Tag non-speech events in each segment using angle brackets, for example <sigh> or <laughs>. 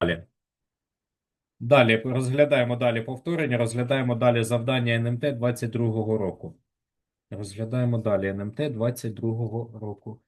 Далі. Далі розглядаємо далі повторення, розглядаємо далі завдання НМТ 22-го року. Розглядаємо далі НМТ 22-го року.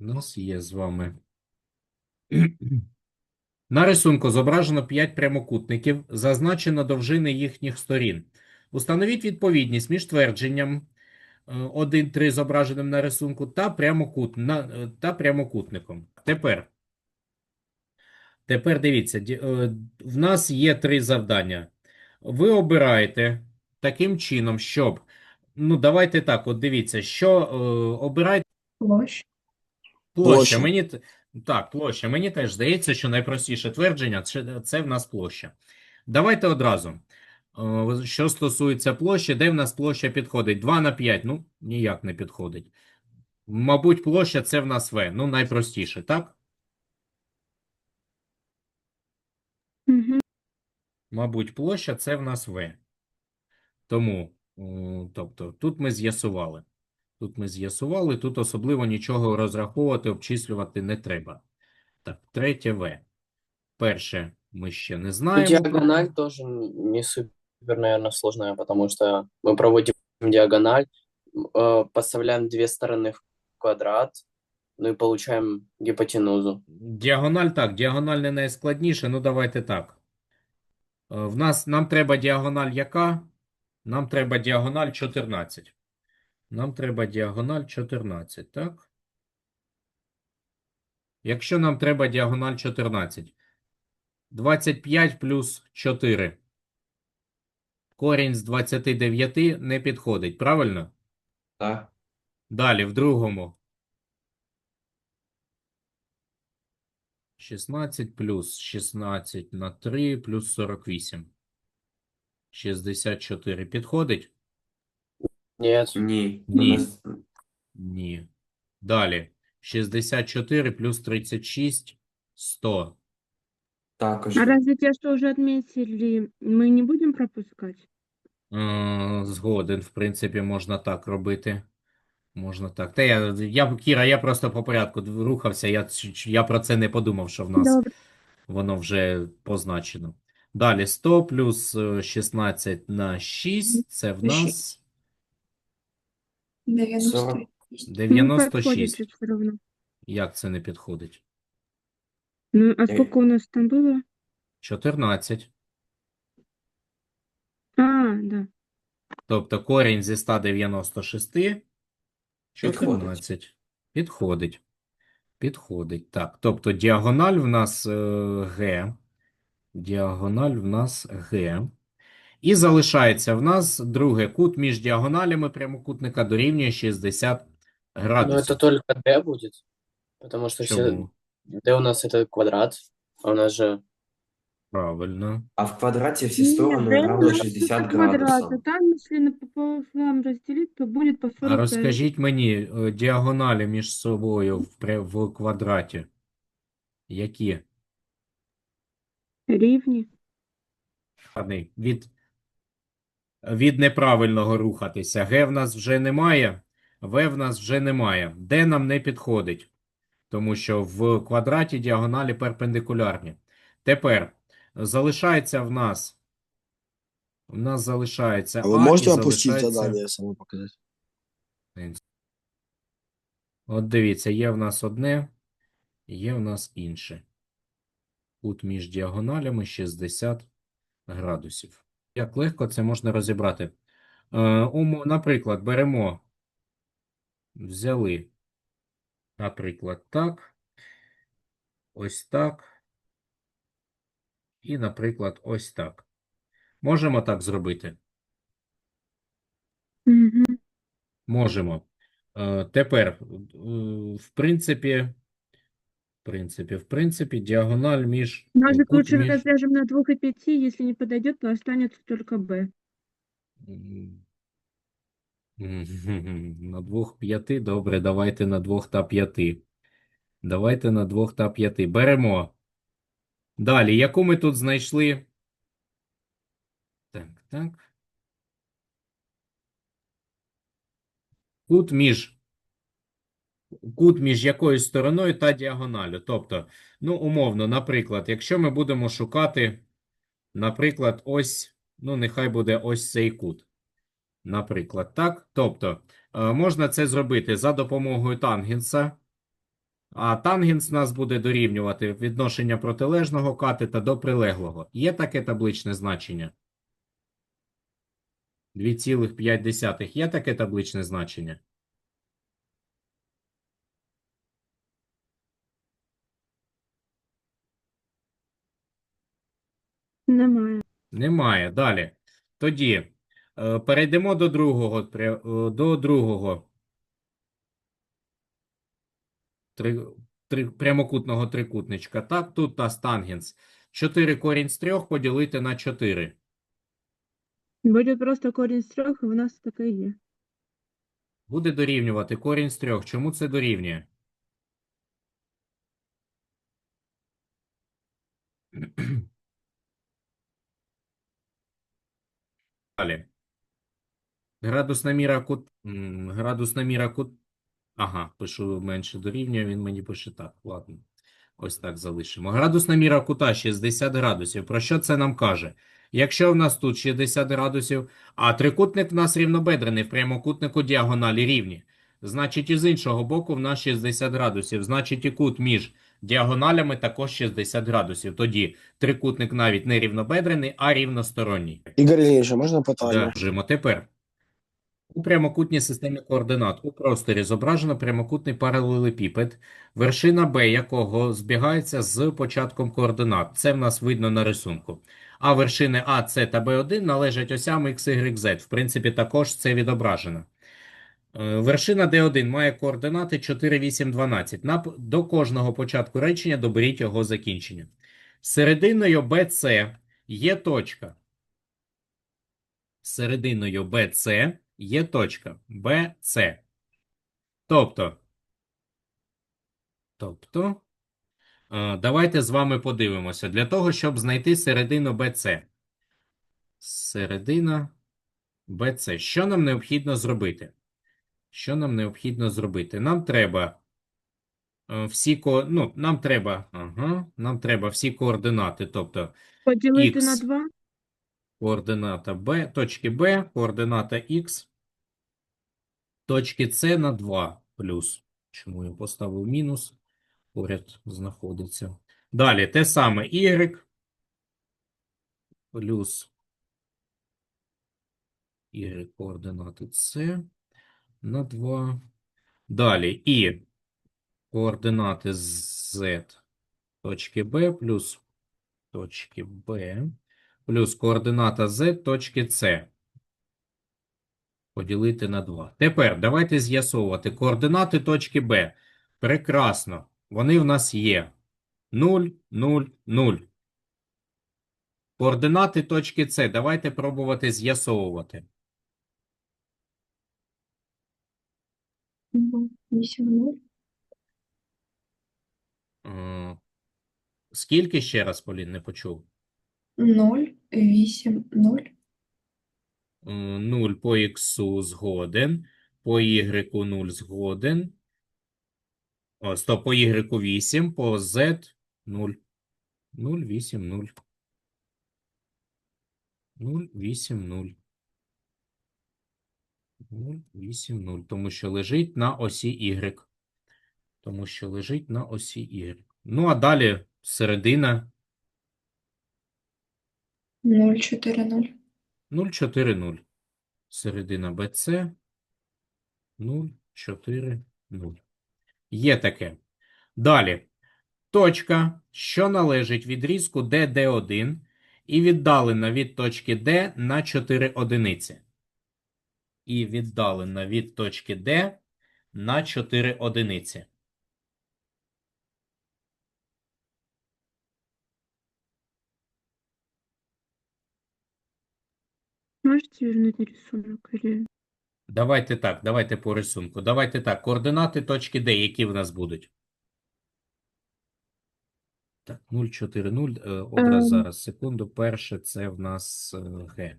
У нас є з вами. На рисунку зображено 5 прямокутників, зазначено довжини їхніх сторін. Установіть відповідність між твердженням 1-3 зображеним на рисунку та, прямокут, на, е, та прямокутником. Тепер. Тепер дивіться, е, в нас є три завдання. Ви обираєте таким чином, щоб. Ну, давайте так, от дивіться, що е, обирайте Площа. Площа. Площа. Мені так, площа. Мені теж здається, що найпростіше твердження це, в нас площа. Давайте одразу. Е, Що стосується площі, де в нас площа підходить? 2 на 5. Ну, ніяк не підходить. Мабуть, площа це в нас В. Ну, найпростіше, так? Угу. Мабуть, площа це в нас В. Тому, тобто, тут ми з'ясували. Тут ми з'ясували, тут особливо нічого розраховувати, обчислювати не треба. Так, третє В. Перше ми ще не Ну, знаємо. диагональ тоже н- не супер, наверное, сложная, потому что мы проводим диагональ, э, подставляем две стороны в квадрат, ну и получаем гипотенузу. Діагональ так, діагональ не найскладніше, ну давайте так. Е, В нас, нам треба діагональ яка? Нам треба діагональ 14. Нам треба діагональ 14, так? Якщо нам треба діагональ 14, 25 плюс 4. Корінь з 29 не підходить, правильно? Так. Далі, в другому. 16 плюс 16 на 3 плюс 48. 64 підходить? Нет, Ні. Ні. Ні. Далі. 64 плюс 36 100. Також. А разве те, что уже отметили, мы не будем пропускать? Е, Згоден, в принципі, можна так робити. Можна так. Та я, я, Кіра, я просто по порядку рухався, я, я про це не подумав, що в нас Добре. воно вже позначено. Далі 100 плюс е, 16 на 6, це в нас 40. Ну, 96. все равно. Як це не підходить? Ну, а сколько у нас там было? 14. А, да. Тобто корінь зі 196 Підходить. 14. Підходить. Підходить. Так, тобто діагональ в нас е, Г. Діагональ в нас Г. І залишається в нас другий кут між діагоналями прямокутника дорівнює 60 но градусів. это только D будет, потому что все Чому? D у нас это квадрат, а у нас же Правильно. А в квадраті всі Нет, сторони да, равно это 60 квадрат, а градусів. там, если на пополам разделить, то будет по 45. А розкажіть мені е, діагоналі між собою в, пре- в квадраті. Які? Рівні. Гарний. Від, від неправильного рухатися. Г в нас вже немає, В в нас вже немає. Д нам не підходить, тому що в квадраті діагоналі перпендикулярні. Тепер залишається в нас. В нас залишається А А можете опустить залишається... задание само? От дивіться, є в нас одне, є в нас інше. Кут між діагоналями 60 градусів. Як легко це можна розібрати? Е, наприклад, беремо, взяли, наприклад, так, ось так, і, наприклад, ось так. Можемо так зробити? Можемо. Е, Тепер, е, в принципі, в принципі, в принципі, діагональ між Ножик кут лучше між- развяжем на двух и пяти, если не подойдет, то останется только Б. М. <laughs> На двох п'яти. Добре, давайте на двох та п'яти. Давайте на двох та п'яти. Беремо. Далі, яку ми тут знайшли? Так. так. Кут між кут між якоюсь стороною та діагоналю. Тобто, ну, умовно, наприклад, якщо ми будемо шукати, наприклад, ось, ну, нехай буде ось цей кут. Наприклад, так. Тобто, е, можна це зробити за допомогою тангенса. А тангенс нас буде дорівнювати відношення протилежного катета до прилеглого. Є таке табличне значення? 2,5. Є таке табличне значення? Немає. Немає. Далі. Тоді е, перейдемо до другого. е, До другого три, три, прямокутного трикутничка. Так, тут та тангенс. 4 корінь з 3 поділити на 4. Буде просто корінь з трьох, і в нас таке є. Буде дорівнювати корінь з 3. Чому це дорівнює? Далі. Градусна міра кут... Градусна міра кут... Ага, пишу менше дорівнює, він мені пише так. Ладно. Ось так залишимо. Градусна міра кута 60 градусів. Про що це нам каже? Якщо в нас тут 60 градусів, а трикутник в нас рівнобедрений, в прямокутнику діагоналі рівні. Значить, і з іншого боку в нас 60 градусів. Значить, і кут між діагоналями також 60 градусів. Тоді трикутник навіть не рівнобедрений, а рівносторонній. Ігор Ілліч, можна питання? Кажемо тепер. У прямокутній системі координат у просторі зображено прямокутний паралелепіпед, вершина Б якого збігається з початком координат. Це в нас видно на рисунку. А вершини А, С та Б1 належать осям X, Y, Z. В принципі, також це відображено. Е, Вершина D1 має координати 4, 8, 12. На, до кожного початку речення доберіть його закінчення. Серединою BC є точка. Серединою BC є точка BC. Тобто, тобто, е, давайте з вами подивимося. Для того, щоб знайти середину BC. Середина BC. Що нам необхідно зробити? Що нам необхідно зробити? Нам треба е, всі ко... ну, нам треба, ага, нам треба всі координати, тобто Поділити на Ікс. два. координата B, точки B, координата X, точки C на 2 плюс. Чому я поставив мінус? Поряд знаходиться. Далі те саме Y плюс Y координати C на 2. Далі і координати Z точки B плюс точки B плюс координата Z точки C. Поділити на 2. Тепер давайте з'ясовувати координати точки B. Прекрасно. Вони в нас є. 0, 0, 0. Координати точки С. Давайте пробувати з'ясовувати. Вісім нуль. Е, Скільки ще раз, Полін, не почув? Нуль, вісім, нуль. 0 по х згоден, по y 0 згоден. О, стоп, по y 8, по z 0. 0, 8, 0. 0, 8, 0. 0, 8, 0. Тому що лежить на осі y. Тому що лежить на осі y. Ну, а далі середина Нуль, чотири, нуль. 0, 4, 0. Середина BC 0, 4, 0. Є таке. Далі. Точка, що належить відрізку DD1 і віддалена від точки D на 4 одиниці. І віддалена від точки D на 4 одиниці. Можете вернуть рисунок? Или... Давайте так, давайте по рисунку. Давайте так, координати точки D, які в нас будуть? Так, 0, 4, 0. Е, Образ Ем. зараз, секунду. Перше це в нас е, Г.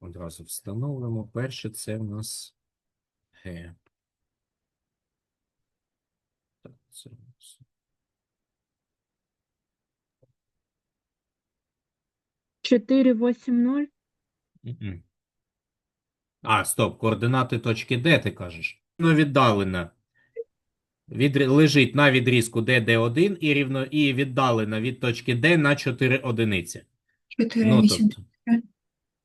Одразу встановимо. Перше це в нас Г. Так, це у нас Чотири, вісім, ноль. Мгм. А, стоп, координати точки Д, ти кажеш. Ну, віддалена. Від, лежить на відрізку D, D1 і рівно і віддалена від точки D на 4 одиниці. 4, Ну, 8, тобто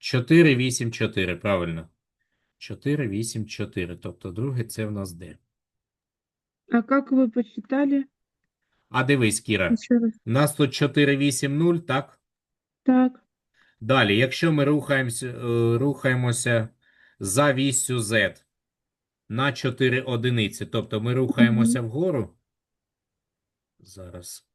4, 8, 4, правильно. 4, 8, 4. Тобто друге це в нас D. А как вы посчитали? А дивись, Кіра, у нас тут 4, 8, 0, так? Так. Далі, якщо ми рухаємося, е, рухаємося за вісю Z на 4 одиниці, тобто ми рухаємося вгору. Зараз.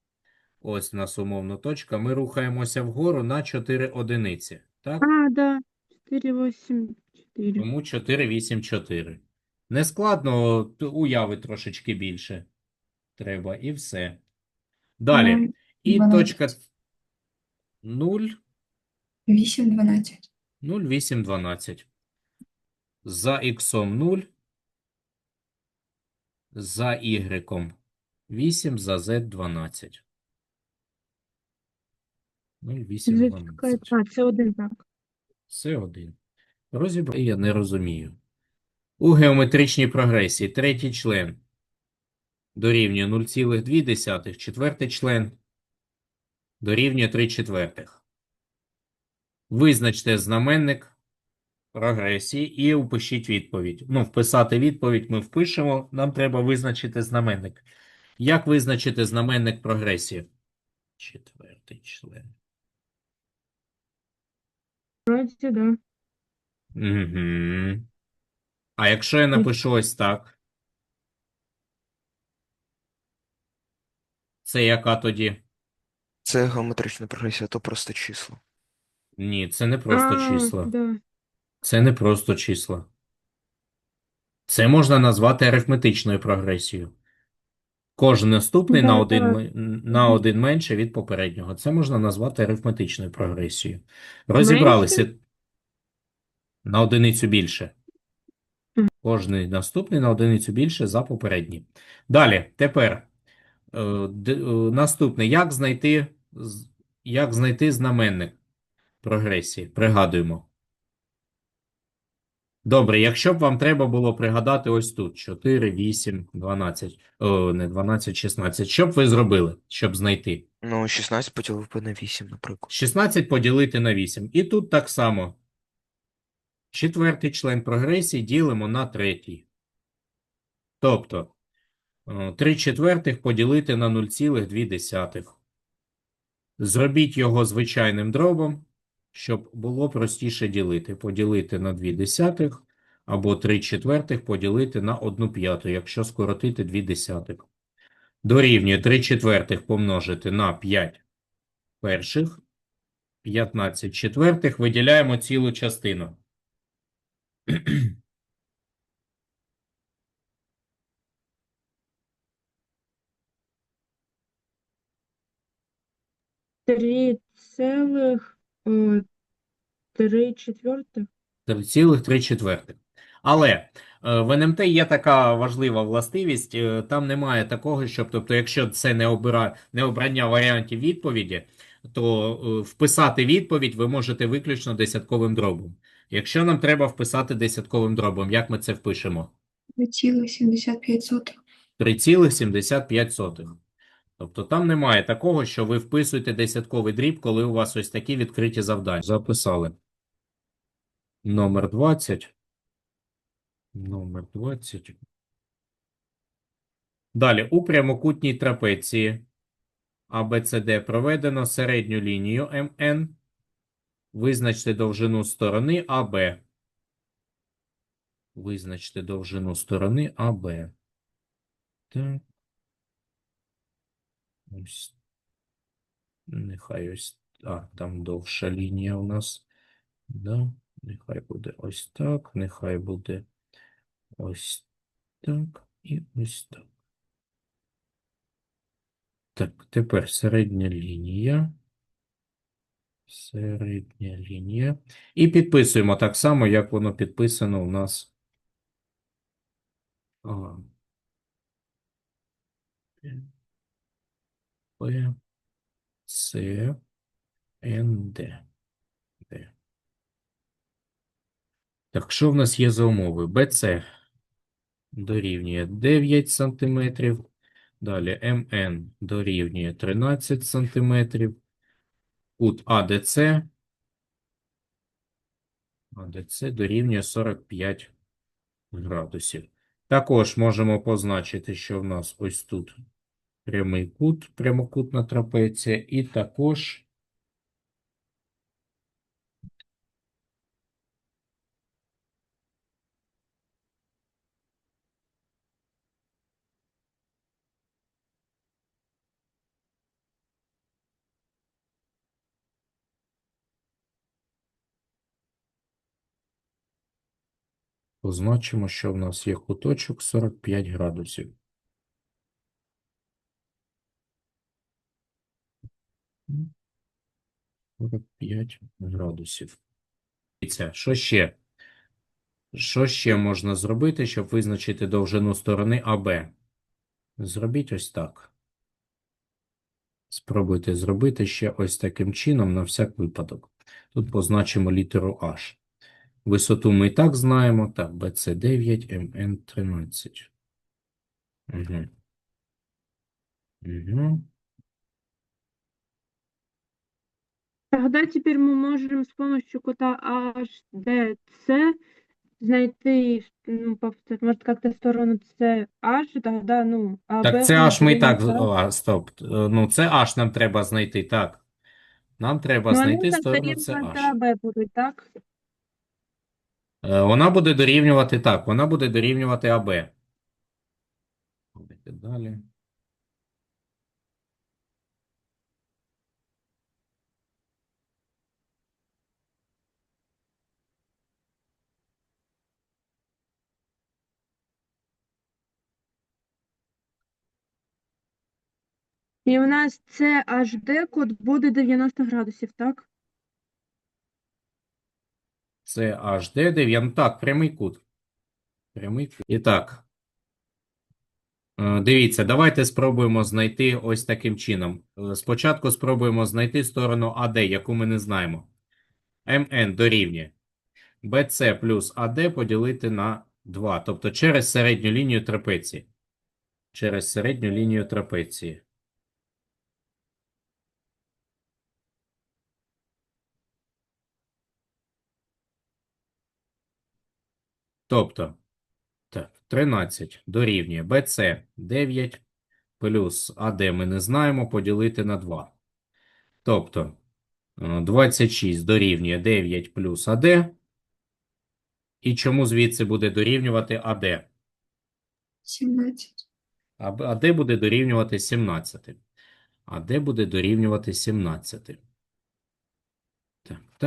Ось у нас умовно точка. Ми рухаємося вгору на 4 одиниці. Так? А, да. Четыре, восемь, четыре. Тому 4, 8, 4. Нескладно, уяви трошечки більше. Треба, і все. Далі. Ноль, І 12. точка 0. 8, 12. 0, 8, 12. За х 0. За y 8, за z 12. 0, 8, Вже 12. чекаю. А, це один так. Це один. Розібрати я не розумію. У геометричній прогресії третій член дорівнює 0,2, четвертий член дорівнює 3 четвертих. Визначте знаменник прогресії і впишіть відповідь. Ну, вписати відповідь ми впишемо, нам треба визначити знаменник. Як визначити знаменник прогресії? Четвертий член. Вроді, да. Угу. А якщо я напишу ось так? Це яка тоді? Це геометрична прогресія, то просто число. Ні, це не просто а, числа. Да. Це не просто числа. Це можна назвати арифметичною прогресією. Кожен наступний на один, на один менше від попереднього. Це можна назвати арифметичною прогресією. Розібралися на одиницю більше. Кожний наступний на одиницю більше за попередній. Далі, тепер е, е, наступне. Як знайти, як знайти знаменник прогресії? Пригадуємо. Добре, якщо б вам треба було пригадати ось тут 4, 8, 12, о, не 12, 16. Що б ви зробили, щоб знайти? Ну, 16 поділив би на 8, наприклад. 16 поділити на 8. І тут так само. Четвертий член прогресії ділимо на третій. Тобто, 3 четвертих поділити на 0,2. Зробіть його звичайним дробом, щоб було простіше ділити. Поділити на 2 десятих або 3 четвертих поділити на 1 п'яту, якщо скоротити 2 десятих. Дорівнює 3 четвертих помножити на 5 перших. 15 четвертих виділяємо цілу частину. Три целых э, три четвертых. 3,3 четвертих. Але е, в НМТ є така важлива властивість, е, там немає такого, щоб, тобто, якщо це не, обира, не обрання варіантів відповіді, то е, вписати відповідь ви можете виключно десятковим дробом. Якщо нам треба вписати десятковим дробом, як ми це впишемо? 3,75. 3,75. Тобто там немає такого, що ви вписуєте десятковий дріб, коли у вас ось такі відкриті завдання. Записали. Номер 20. Номер 20. Далі. У прямокутній трапеції ABCD проведено середню лінію МН. Визначте довжину сторони АБ. Визначте довжину сторони АБ. Так. Ось. Нехай ось. А, там довша лінія у нас. Да. Нехай буде ось так. Нехай буде ось так і ось так. Так, тепер середня лінія. Середня лінія. І підписуємо так само, як воно підписано у нас. А. П, С, Н, Д. Д. Так, що в нас є за умови? БЦ дорівнює 9 см. Далі МН дорівнює 13 см. Кут АДЦ. АДЦ дорівнює 45 градусів. Також можемо позначити, що в нас ось тут прямий кут, прямокутна трапеція, і також позначимо, що в нас є куточок 45 градусів. 45 градусів. Що ще? Що ще можна зробити, щоб визначити довжину сторони АБ? Зробіть ось так. Спробуйте зробити ще ось таким чином на всяк випадок. Тут позначимо літеру H. Висоту ми і так знаємо. Так, BC 9, MN 13. Угу. Угу. Тогда теперь мы можем с помощью кота HDC найти, ну, повтор- может, как-то сторону CH, тогда, ну, АБ Так, це аж ми і так. А, стоп. Ну, це аж нам треба знайти, так. Нам треба Ну, вони знайти сторону дорівнювати CH. АБ будуть, так? Е, Вона буде дорівнювати так, вона буде дорівнювати АБ. Давайте далі. І у нас CHD кут буде 90 градусів, так? Це HD 9. Так, прямий кут. Прямий кут. І так. Е, Дивіться, давайте спробуємо знайти ось таким чином. Е, Спочатку спробуємо знайти сторону АД, яку ми не знаємо. МН дорівнює BC плюс АД поділити на 2. Тобто через середню лінію трапеції. Через середню лінію трапеції. Тобто, так, 13 дорівнює BC 9 плюс AD ми не знаємо поділити на 2. Тобто, е, 26 дорівнює 9 плюс AD. І чому звідси буде дорівнювати AD? 17. А Б- АД буде дорівнювати 17. АД буде дорівнювати 17. Так, так.